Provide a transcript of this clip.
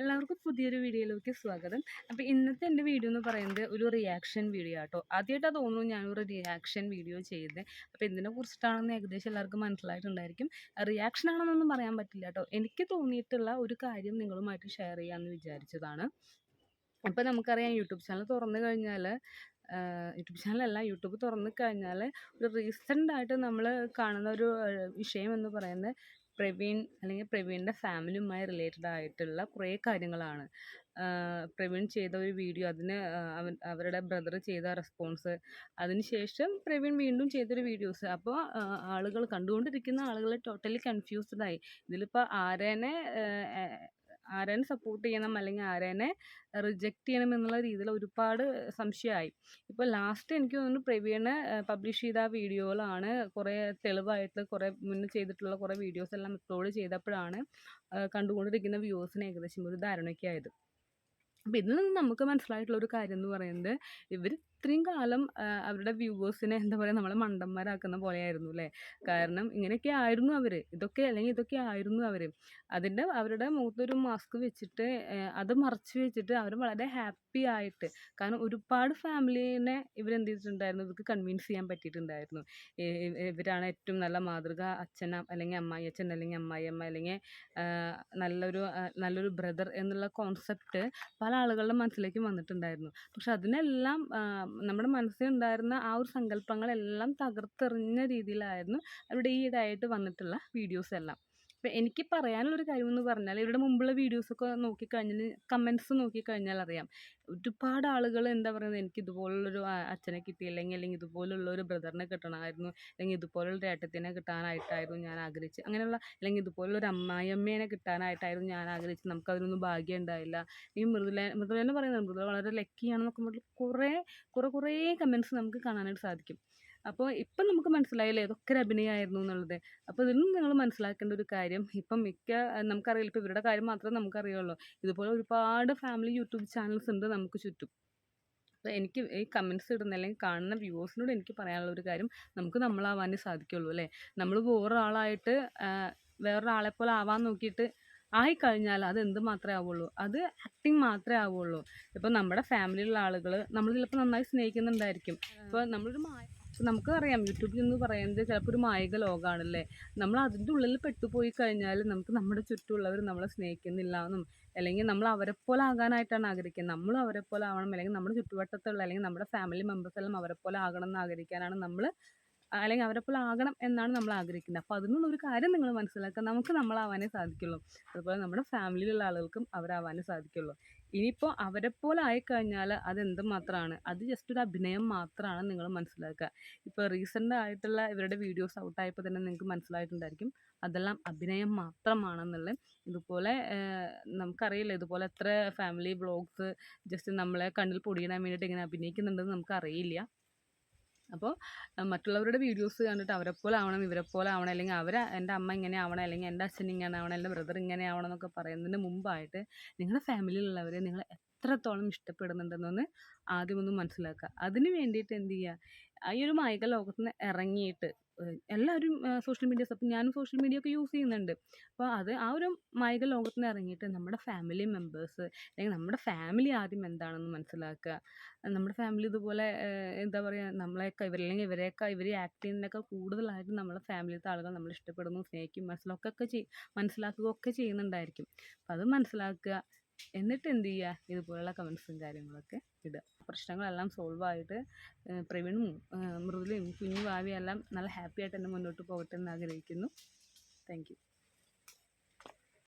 എല്ലാവർക്കും പുതിയൊരു വീഡിയോയിലേക്ക് സ്വാഗതം. അപ്പോൾ ഇന്നത്തെ എന്റെ വീഡിയോ എന്ന് പറയുന്നത് ഒരു റിയാക്ഷൻ വീഡിയോ ആട്ടോ. ആദ്യമായിട്ടാണ് തോന്നുന്നു ഞാനൊരു റിയാക്ഷൻ വീഡിയോ ചെയ്തത്. അപ്പോൾ ഇതിനെ കുറിച്ചിട്ടാണെന്ന് ഏകദേശം എല്ലാവർക്കും മനസ്സിലായിട്ടുണ്ടായിരിക്കും. റിയാക്ഷൻ ആണെന്നൊന്നും പറയാൻ പറ്റില്ല കേട്ടോ എനിക്ക് തോന്നിയിട്ടുള്ള ഒരു കാര്യം നിങ്ങളുമായിട്ട് ഷെയർ ചെയ്യാമെന്ന് വിചാരിച്ചതാണ്. അപ്പോൾ നമുക്കറിയാം യൂട്യൂബ് ചാനൽ തുറന്നു കഴിഞ്ഞാൽ യൂട്യൂബ് ചാനലല്ല യൂട്യൂബ് തുറന്നു കഴിഞ്ഞാൽ ഒരു റീസെന്റ് ആയിട്ട് നമ്മൾ കാണുന്ന ഒരു വിഷയം എന്ന് പറയുന്നത് പ്രവീൺ അല്ലെങ്കിൽ പ്രവീണിന്റെ ഫാമിലിയുമായി റിലേറ്റഡ് ആയിട്ടുള്ള കുറേ കാര്യങ്ങളാണ്. പ്രവീൺ ചെയ്ത ഒരു വീഡിയോ അതിന് അവൻ അവരുടെ ബ്രദർ ചെയ്ത റെസ്പോൺസ് അതിനുശേഷം പ്രവീൺ വീണ്ടും ചെയ്തൊരു വീഡിയോസ്. അപ്പോൾ ആളുകൾ കണ്ടുകൊണ്ടിരിക്കുന്ന ആളുകൾ ടോട്ടലി കൺഫ്യൂസ്ഡ് ആയി. ഇതിലിപ്പോൾ ആരേനെ ആരേനെ സപ്പോർട്ട് ചെയ്യണം അല്ലെങ്കിൽ ആരെന്നെ റിജക്റ്റ് ചെയ്യണം എന്നുള്ള രീതിയിൽ ഒരുപാട് സംശയമായി. ഇപ്പോൾ ലാസ്റ്റ് എനിക്ക് തോന്നുന്നു പ്രവീണ് പബ്ലിഷ് ചെയ്ത വീഡിയോകളാണ് കുറേ തെളിവായിട്ട് കുറേ മുന്നേ ചെയ്തിട്ടുള്ള കുറേ വീഡിയോസ് എല്ലാം അപ്ലോഡ് ചെയ്തപ്പോഴാണ് കണ്ടുകൊണ്ടിരിക്കുന്ന വ്യൂവേഴ്സിന് ഏകദേശം ഒരു ധാരണയൊക്കെ ആയത്. അപ്പോൾ ഇതിൽ നിന്ന് നമുക്ക് മനസ്സിലായിട്ടുള്ള ഒരു കാര്യം എന്ന് പറയുന്നത് ഇവർ ഇത്രയും കാലം അവരുടെ വ്യൂവേഴ്സിനെ എന്താ പറയുക നമ്മളെ മണ്ടന്മാരാക്കുന്ന പോലെയായിരുന്നു അല്ലേ? കാരണം ഇങ്ങനെയൊക്കെ ആയിരുന്നു അവർ ഇതൊക്കെ അല്ലെങ്കിൽ ഇതൊക്കെ ആയിരുന്നു അവർ അതിന്റെ അവരുടെ മുഖത്തൊരു മാസ്ക് വെച്ചിട്ട് അത് മറച്ച് വെച്ചിട്ട് അവർ വളരെ ഹാപ്പി ആയിട്ട് കാരണം ഒരുപാട് ഫാമിലീനെ ഇവരെന്ത് ചെയ്തിട്ടുണ്ടായിരുന്നു? ഇവർക്ക് കൺവിൻസ് ചെയ്യാൻ പറ്റിയിട്ടുണ്ടായിരുന്നു. ഇവരാണ് ഏറ്റവും നല്ല മാതൃക അച്ഛൻ അല്ലെങ്കിൽ അമ്മായി അച്ഛൻ അല്ലെങ്കിൽ അമ്മായി അമ്മ അല്ലെങ്കിൽ നല്ലൊരു നല്ലൊരു ബ്രദർ എന്നുള്ള കോൺസെപ്റ്റ് പല ആളുകളുടെ മനസ്സിലേക്ക് വന്നിട്ടുണ്ടായിരുന്നു. പക്ഷെ അതിനെല്ലാം നമ്മുടെ മനസ്സിലുണ്ടായിരുന്ന ആ ഒരു സങ്കല്പങ്ങളെല്ലാം തകർത്തെറിഞ്ഞ രീതിയിലായിരുന്നു അവരുടെ ഈയിടെയായിട്ട് വന്നിട്ടുള്ള വീഡിയോസ് എല്ലാം. എനിക്ക് പറയാനുള്ള ഒരു കാര്യം എന്ന് പറഞ്ഞാൽ ഇവരുടെ മുമ്പുള്ള വീഡിയോസൊക്കെ നോക്കിക്കഴിഞ്ഞാൽ കമൻസ് നോക്കിക്കഴിഞ്ഞാൽ അറിയാം. ഒരുപാട് ആളുകൾ എന്താ പറയുന്നത് എനിക്ക് ഇതുപോലുള്ളൊരു അച്ഛനെ കിട്ടിയില്ലെങ്കിൽ അല്ലെങ്കിൽ ഇതുപോലുള്ള ഒരു ബ്രദറിനെ കിട്ടണമായിരുന്നു അല്ലെങ്കിൽ ഇതുപോലുള്ള ഏട്ടത്തിനെ കിട്ടാനായിട്ടായിരുന്നു ഞാൻ ആഗ്രഹിച്ച് അങ്ങനെയുള്ള അല്ലെങ്കിൽ ഇതുപോലുള്ള ഒരു അമ്മായിയമ്മേനെ കിട്ടാനായിട്ടായിരുന്നു ഞാൻ ആഗ്രഹിച്ചത് നമുക്കതിനൊന്നും ഭാഗ്യം ഉണ്ടായില്ല. ഈ മൃദുല മൃദുല എന്ന് പറയുന്നത് മൃദുല വളരെ ലക്കിയാണെന്നൊക്കെ പറഞ്ഞിട്ട് കുറേ കുറേ കുറേ കമൻസ് നമുക്ക് കാണാനായിട്ട് സാധിക്കും. അപ്പോൾ ഇപ്പം നമുക്ക് മനസ്സിലായില്ലേ ഇതൊക്കെ ഒരു അഭിനയമായിരുന്നു എന്നുള്ളത്. അപ്പോൾ ഇതിൽ നിന്ന് നിങ്ങൾ മനസ്സിലാക്കേണ്ട ഒരു കാര്യം ഇപ്പം മിക്ക നമുക്കറിയില്ല ഇപ്പോൾ ഇവരുടെ കാര്യം മാത്രമേ നമുക്കറിയുള്ളൂ. ഇതുപോലെ ഒരുപാട് ഫാമിലി യൂട്യൂബ് ചാനൽസ് ഉണ്ട് നമുക്ക് ചുറ്റും. അപ്പോൾ എനിക്ക് ഈ കമൻസ് ഇടുന്ന അല്ലെങ്കിൽ കാണുന്ന വ്യൂവേഴ്സിനോട് എനിക്ക് പറയാനുള്ള ഒരു കാര്യം നമുക്ക് നമ്മളാവാനേ സാധിക്കുള്ളൂ അല്ലേ? നമ്മൾ വേറൊരാളായിട്ട് വേറൊരാളെ പോലെ ആവാൻ നോക്കിയിട്ട് ആയിക്കഴിഞ്ഞാൽ അത് എന്ത് മാത്രമേ ആവുള്ളൂ? അത് ആക്ടിങ് മാത്രമേ ആവുള്ളൂ. ഇപ്പോൾ നമ്മുടെ ഫാമിലിയിലുള്ള ആളുകൾ നമ്മൾ ചിലപ്പോൾ നന്നായി സ്നേഹിക്കുന്നുണ്ടായിരിക്കും. ഇപ്പോൾ നമ്മളൊരു മായ പക്ഷെ നമുക്ക് അറിയാം യൂട്യൂബിൽ എന്ന് പറയുന്നത് ചിലപ്പോൾ ഒരു മായിക ലോകമാണല്ലേ നമ്മൾ അതിന്റെ ഉള്ളിൽ പെട്ടുപോയി കഴിഞ്ഞാൽ നമുക്ക് നമ്മുടെ ചുറ്റുമുള്ളവർ നമ്മളെ സ്നേഹിക്കുന്നില്ല എന്നും അല്ലെങ്കിൽ നമ്മൾ അവരെ പോലെ ആകാനായിട്ടാണ് ആഗ്രഹിക്കുന്നത്. നമ്മളും അവരെ പോലെ ആവണം അല്ലെങ്കിൽ നമ്മുടെ ചുറ്റുവട്ടത്തുള്ള അല്ലെങ്കിൽ നമ്മുടെ ഫാമിലി മെമ്പേഴ്സ് എല്ലാം അവരെ പോലെ ആകണം എന്ന് ആഗ്രഹിക്കാനാണ് നമ്മൾ അല്ലെങ്കിൽ അവരെ പോലെ ആകണം എന്നാണ് നമ്മൾ ആഗ്രഹിക്കുന്നത്. അപ്പോൾ അതിൽ നിന്നൊരു കാര്യം നിങ്ങൾ മനസ്സിലാക്കുക. നമുക്ക് നമ്മളാവാനേ സാധിക്കുള്ളൂ. അതുപോലെ നമ്മുടെ ഫാമിലിയിലുള്ള ആളുകൾക്കും അവരാവാനേ സാധിക്കുള്ളൂ. ഇനിയിപ്പോൾ അവരെ പോലെ ആയിക്കഴിഞ്ഞാൽ അതെന്ത് മാത്രമാണ് അത് ജസ്റ്റ് ഒരു അഭിനയം മാത്രമാണ് നിങ്ങൾ മനസ്സിലാക്കുക. ഇപ്പോൾ റീസെന്റ് ആയിട്ടുള്ള ഇവരുടെ വീഡിയോസ് ഔട്ടായപ്പോൾ തന്നെ നിങ്ങൾക്ക് മനസ്സിലായിട്ടുണ്ടായിരിക്കും. അതെല്ലാം അഭിനയം മാത്രമാണെന്നുള്ളത് ഇതുപോലെ നമുക്കറിയില്ല ഇതുപോലെ എത്ര ഫാമിലി ബ്ലോഗ്സ് ജസ്റ്റ് നമ്മളെ കണ്ണിൽ പൊടിയിടാൻ വേണ്ടിയിട്ട് ഇങ്ങനെ അഭിനയിക്കുന്നുണ്ടെന്ന് നമുക്കറിയില്ല. അപ്പോൾ മറ്റുള്ളവരുടെ വീഡിയോസ് കണ്ടിട്ട് അവരെ പോലെ ആവണം ഇവരെ പോലെ ആവണം അല്ലെങ്കിൽ അവർ എന്റെ അമ്മ ഇങ്ങനെ ആവണം അല്ലെങ്കിൽ എന്റെ അച്ഛൻ ഇങ്ങനെ ആവണം എന്റെ ബ്രദർ ഇങ്ങനെ ആവണം എന്നൊക്കെ പറയുന്നതിന് മുമ്പായിട്ട് നിങ്ങളുടെ ഫാമിലിയിലുള്ളവരെ നിങ്ങൾ എത്രത്തോളം ഇഷ്ടപ്പെടുന്നുണ്ടെന്നൊന്ന് ആദ്യം ഒന്ന് മനസ്സിലാക്കുക. അതിന് വേണ്ടിയിട്ട് എന്ത് ചെയ്യുക? ഈ ഒരു മായിക ലോകത്ത് നിന്ന് ഇറങ്ങിയിട്ട് എല്ലാവരും സോഷ്യൽ മീഡിയ അപ്പം ഞാനും സോഷ്യൽ മീഡിയ ഒക്കെ യൂസ് ചെയ്യുന്നുണ്ട്. അപ്പോൾ അത് ആ ഒരു മായിക ലോകത്ത് നിന്ന് ഇറങ്ങിയിട്ട് നമ്മുടെ ഫാമിലി മെമ്പേഴ്സ് അല്ലെങ്കിൽ നമ്മുടെ ഫാമിലി ആദ്യം എന്താണെന്ന് മനസ്സിലാക്കുക. നമ്മുടെ ഫാമിലി ഇതുപോലെ എന്താ പറയുക നമ്മളെയൊക്കെ ഇവരല്ലെങ്കിൽ ഇവരെയൊക്കെ ഇവർ ആക്ട് ചെയ്യുന്നതിനൊക്കെ കൂടുതലായിട്ട് നമ്മുടെ ഫാമിലിയിലത്തെ ആളുകൾ നമ്മൾ ഇഷ്ടപ്പെടുന്നു സ്നേഹിക്കും മനസ്സിലാക്കുകയൊക്കെ ചെയ് മനസ്സിലാക്കുകയൊക്കെ ചെയ്യുന്നുണ്ടായിരിക്കും. അപ്പം അത് മനസ്സിലാക്കുക. എന്നിട്ട് എന്ത് ചെയ്യുക ഇതുപോലുള്ള കമൻസും കാര്യങ്ങളൊക്കെ ഇടുക. പ്രശ്നങ്ങളെല്ലാം സോൾവ് ആയിട്ട് പ്രവീണും മൃദുലയും കുഞ്ഞു ഭാവിയെല്ലാം നല്ല ഹാപ്പി ആയിട്ട് തന്നെ മുന്നോട്ട് പോകട്ടെ എന്ന് ആഗ്രഹിക്കുന്നു. താങ്ക്